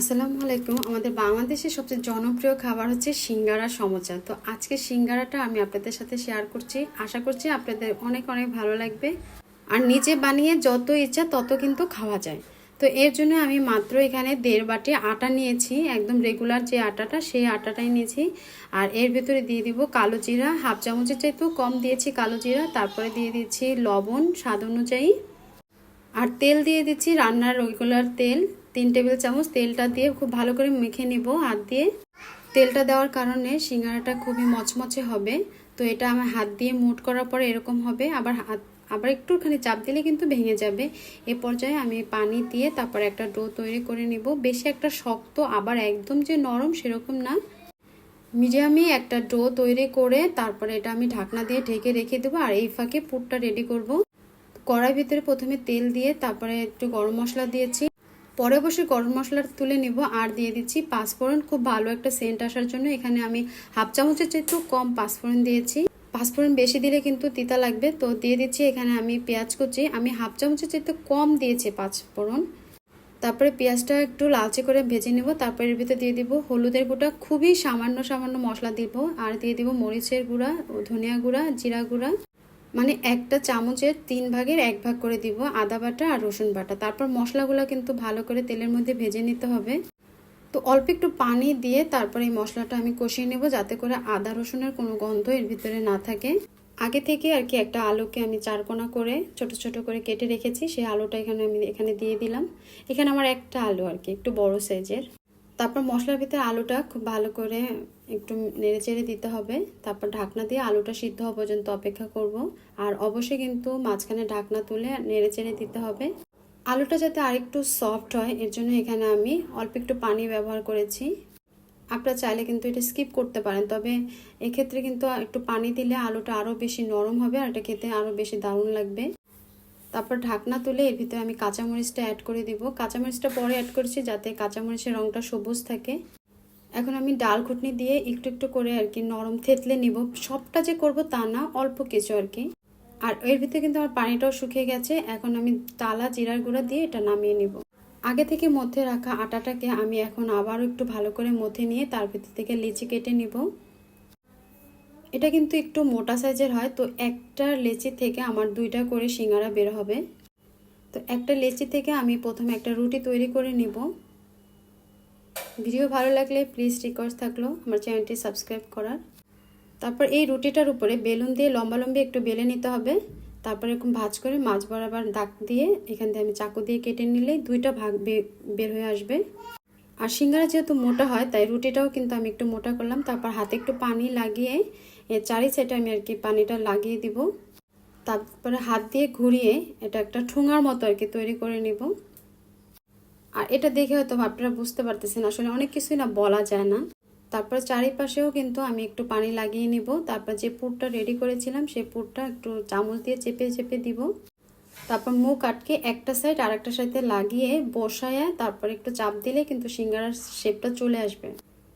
আসসালামু আলাইকুম। আমাদের বাংলাদেশের সবচেয়ে জনপ্রিয় খাবার হচ্ছে সিঙ্গারা সমোচা। তো আজকে সিঙ্গারাটা আমি আপনাদের সাথে শেয়ার করছি। আশা করছি আপনাদের অনেক অনেক ভালো লাগবে। আর নিজে বানিয়ে যত ইচ্ছা তত কিন্তু খাওয়া যায়। তো এর জন্য আমি মাত্র এখানে দেড় বাটি আটা নিয়েছি। একদম রেগুলার যে আটাটা, সেই আটাটাই নিয়েছি। আর এর ভেতরে দিয়ে দিব কালো জিরা। হাফ চামচের চাইতেও কম দিয়েছি কালো জিরা। তারপরে দিয়ে দিচ্ছি লবণ, স্বাদ অনুযায়ী। আর তেল দিয়ে দিচ্ছি রান্নার রেগুলার তেল। তিন টেবিল চামচ তেলটা দিয়ে খুব ভালো করে মেখে নিব হাত দিয়ে। তেলটা দেওয়ার কারণে সিঙ্গারাটা খুবই মচমচে হবে। তো এটা আমার হাত দিয়ে মুট করার পরে এরকম হবে। আবার হাত, আবার একটুখানি চাপ দিলে কিন্তু ভেঙে যাবে। এ পর্যায়ে আমি পানি দিয়ে তারপর একটা ডো তৈরি করে নিব। বেশি একটা শক্ত, আবার একদম যে নরম সেরকম না। মিডিয়ামে একটা ডো তৈরি করে তারপরে এটা আমি ঢাকনা দিয়ে ঢেকে রেখে দেবো আর এই ফাঁকে পুরটা রেডি করব। কড়াই ভিতরে প্রথমে তেল দিয়ে তারপরে একটু গরম মশলা দিয়েছি। পরে বসে গরম মশলা তুলে নিব। আর দিয়ে দিচ্ছি পাঁচফোড়ন। খুব ভালো একটা সেন্ট আসার জন্য এখানে আমি হাফ চামচের চেয়ে একটু কম পাঁচফোড়ন দিয়েছি। পাঁচফোড়ন বেশি দিলে কিন্তু তিতা লাগবে। তো দিয়ে দিচ্ছি এখানে আমি পেঁয়াজ কুচি। আমি হাফ চামচের চেয়ে কম দিয়েছি পাঁচফোড়ন। তারপরে পেঁয়াজটা একটু লালচে করে ভেজে নেব। তারপরে এর ভিতরে দিয়ে দিব হলুদের গুঁড়া। খুবই সামান্য সামান্য মশলা দিব। আর দিয়ে দিব মরিচের গুঁড়া ও ধনিয়া গুঁড়া, জিরা গুঁড়া। মানে একটা চামচের তিন ভাগের এক ভাগ করে দিব আদা বাটা আর রসুন বাটা। তারপর মশলাগুলো কিন্তু ভালো করে তেলের মধ্যে ভেজে নিতে হবে। তো অল্প একটু পানি দিয়ে তারপরে এই মশলাটা আমি কষিয়ে নেব যাতে করে আদা রসুনের কোনো গন্ধ এর ভিতরে না থাকে। আগে থেকে আর কি একটা আলুকে আমি চারকোনা করে ছোট ছোট করে কেটে রেখেছি। সেই আলুটা এখানে আমি এখানে দিয়ে দিলাম। এখানে আমার একটা আলু আর কি, একটু বড় সাইজের তারপর মশলার ভিতরে আলুটা খুব ভালো করে একটু নেড়ে চেড়ে দিতে হবে। তারপর ঢাকনা দিয়ে আলুটা সিদ্ধ হওয়া পর্যন্ত অপেক্ষা করব। আর অবশ্যই কিন্তু মাঝখানে ঢাকনা তুলে নেড়ে চেড়ে দিতে হবে। আলুটা যাতে আরেকটু সফট হয়, এর জন্য এখানে আমি অল্প একটু পানি ব্যবহার করেছি। আপনারা চাইলে কিন্তু এটা স্কিপ করতে পারেন, তবে এক্ষেত্রে কিন্তু একটু পানি দিলে আলুটা আরও বেশি নরম হবে আর এটা খেতে আরও বেশি দারুণ লাগবে। তারপর ঢাকনা তুলে এর ভিতরে আমি কাঁচামরিচটা অ্যাড করে দিব। কাঁচামরিচটা পরে অ্যাড করছি যাতে কাঁচামরিচের রঙটা সবুজ থাকে। এখন আমি ডাল ঘুটনি দিয়ে একটু একটু করে আর কি নরম থেতলে নিব। সবটা যে করব তা না, অল্প কিছু আর কি। আর এর ভিতরে কিন্তু আমার পানিটাও শুকিয়ে গেছে। এখন আমি তালা জিরার গুঁড়া দিয়ে এটা নামিয়ে নিব। আগে থেকে মধ্যে রাখা আটাটাকে আমি এখন আবারও একটু ভালো করে মধ্যে নিয়ে তার ভিতর থেকে লিচি কেটে নিব। এটা কিন্তু একটু মোটা সাইজের হয়, তো একটা লেচি থেকে আমার দুইটা করে সিঙ্গারা বের হবে। তো একটা লেচি থেকে আমি প্রথমে একটা রুটি তৈরি করে নিব। ভিডিও ভালো লাগলে প্লিজ রিকোয়েস্ট থাকল আমার চ্যানেলটি সাবস্ক্রাইব করার। তারপর এই রুটিটার উপরে বেলুন দিয়ে লম্বা লম্বি একটু বেলে নিতে হবে। তারপর এরকম ভাজ করে মাছ বরাবর দাগ দিয়ে এখান থেকে আমি চাকু দিয়ে কেটে নিলেই দুইটা ভাগ বের হয়ে আসবে। আর সিঙ্গারা যেহেতু মোটা হয়, তাই রুটিটাও কিন্তু আমি একটু মোটা করলাম। তারপর হাতে একটু পানি লাগিয়ে এর চারি সাইডে আমি আর কি পানিটা লাগিয়ে দিব। তারপরে হাত দিয়ে ঘুরিয়ে এটা একটা ঠোঙার মতো আর কি তৈরি করে নিব। আর এটা দেখে হয়তো আপনারা বুঝতে পারতেছেন, আসলে অনেক কিছুই না বলা যায় না। তারপর চারিপাশেও কিন্তু আমি একটু পানি লাগিয়ে নিব। তারপর যে পুরটা রেডি করেছিলাম, সেই পুরটা একটু চামচ দিয়ে চেপে চেপে দিব। তারপর মুখ আটকে একটা সাইড আর একটা সাইডে লাগিয়ে বসায় তারপর একটু চাপ দিলে কিন্তু সিঙ্গারার শেপটা চলে আসবে।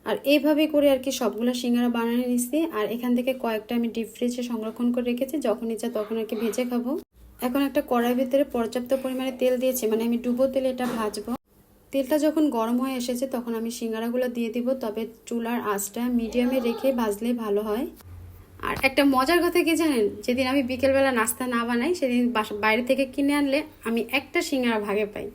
আর এইভাবে করে আর কি সবগুলো সিঙ্গারা বানিয়ে নিচ্ছি আর এখান থেকে কয়েকটা আমি ডিপ ফ্রিজে সংরক্ষণ করে রেখেছি। যখন ইচ্ছা তখন আর কি ভেজে খাব। এখন একটা কড়াই ভিতরে পর্যাপ্ত পরিমাণে তেল দিয়েছি। মানে আমি ডুবো তেলে এটা ভাজবো। তেলটা যখন গরম হয়ে এসেছে তখন আমি সিঙ্গারাগুলো দিয়ে দিব। তবে চুলার আঁচটা মিডিয়ামে রেখে ভাজলে ভালো হয়। আর একটা মজার কথা কি জানেন? যেদিন আমি বিকেলবেলা নাস্তা না বানাই, সেদিন বাইরে থেকে কিনে আনলে আমি একটা সিঙ্গারা ভাগে পাই।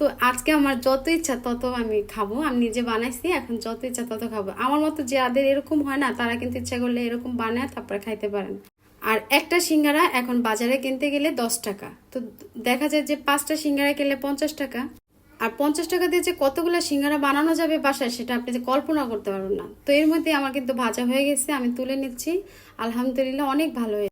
তো আজকে আমার যত ইচ্ছা তত আমি খাব। আমি নিজে বানাইছি, এখন যত ইচ্ছা তত খাব। আমার মতো যাদের এরকম হয় না, তারা কিন্তু ইচ্ছা করলে এরকম বানায়, তারপরে খাইতে পারেন। আর একটা সিঙ্গারা এখন বাজারে কিনতে গেলে দশ টাকা। তো দেখা যায় যে পাঁচটা সিঙ্গারা কিনলে পঞ্চাশ টাকা। আর পঞ্চাশ টাকা দিয়ে যে কতগুলো সিঙ্গারা বানানো যাবে বাসায়, সেটা আপনি যে কল্পনা করতে পারবেন না। তো এর মধ্যে আমার কিন্তু ভাজা হয়ে গেছে, আমি তুলে নিচ্ছি। আলহামদুলিল্লাহ অনেক ভালো